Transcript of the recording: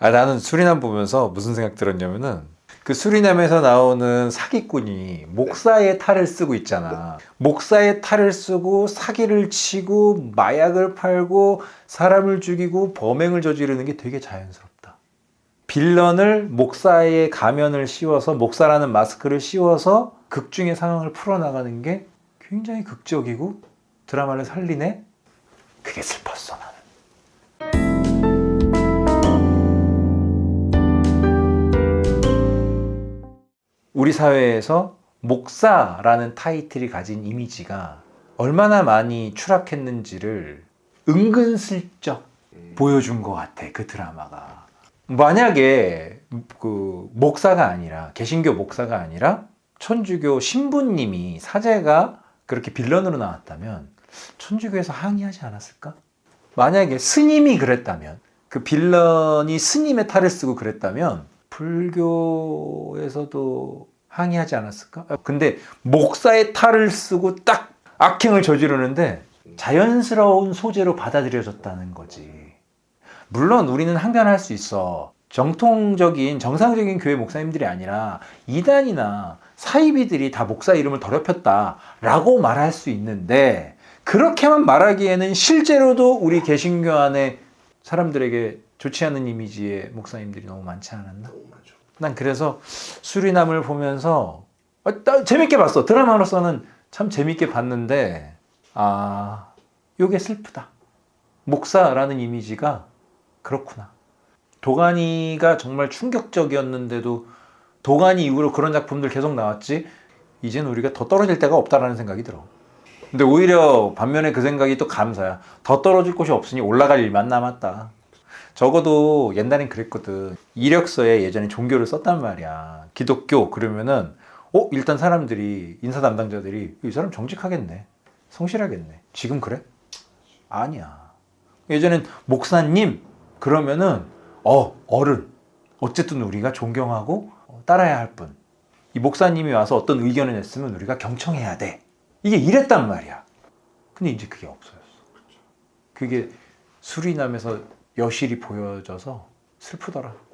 아 나는 수리남 보면서 무슨 생각 들었냐면은 그 수리남에서 나오는 사기꾼이 목사의 탈을 쓰고 있잖아. 목사의 탈을 쓰고 사기를 치고 마약을 팔고 사람을 죽이고 범행을 저지르는 게 되게 자연스럽다. 빌런을 목사의 가면을 씌워서 목사라는 마스크를 씌워서 극중의 상황을 풀어나가는 게 굉장히 극적이고 드라마를 살리네. 그게 슬펐어 나는. 우리 사회에서 목사라는 타이틀이 가진 이미지가 얼마나 많이 추락했는지를 은근슬쩍 보여준 것 같아 그 드라마가 만약에 그 목사가 아니라 개신교 목사가 아니라 천주교 신부님이 사제가 그렇게 빌런으로 나왔다면 천주교에서 항의하지 않았을까? 만약에 스님이 그랬다면 그 빌런이 스님의 탈을 쓰고 그랬다면 불교에서도 항의하지 않았을까? 근데 목사의 탈을 쓰고 딱 악행을 저지르는데 자연스러운 소재로 받아들여졌다는 거지. 물론 우리는 항변할 수 있어. 정통적인 정상적인 교회 목사님들이 아니라 이단이나 사이비들이 다 목사 이름을 더럽혔다라고 말할 수 있는데 그렇게만 말하기에는 실제로도 우리 개신교 안에 사람들에게 좋지 않은 이미지의 목사님들이 너무 많지 않았나? 난 그래서 수리남을 보면서 아, 나 재밌게 봤어. 드라마로서는 참 재밌게 봤는데 아, 요게 슬프다. 목사라는 이미지가 그렇구나. 도가니가 정말 충격적이었는데도 도가니 이후로 그런 작품들 계속 나왔지. 이제는 우리가 더 떨어질 데가 없다라는 생각이 들어. 근데 오히려 반면에 그 생각이 또 감사야. 더 떨어질 곳이 없으니 올라갈 일만 남았다. 적어도 옛날엔 그랬거든. 이력서에 예전에 종교를 썼단 말이야. 기독교 그러면은 어 일단 사람들이 인사 담당자들이 이 사람 정직하겠네. 성실하겠네. 지금 그래? 아니야. 예전엔 목사님 그러면은 어 어른 어쨌든 우리가 존경하고 어, 따라야 할 분. 이 목사님이 와서 어떤 의견을 냈으면 우리가 경청해야 돼. 이게 이랬단 말이야. 근데 이제 그게 없어졌어. 그게 수리남에서 여실히 보여져서 슬프더라.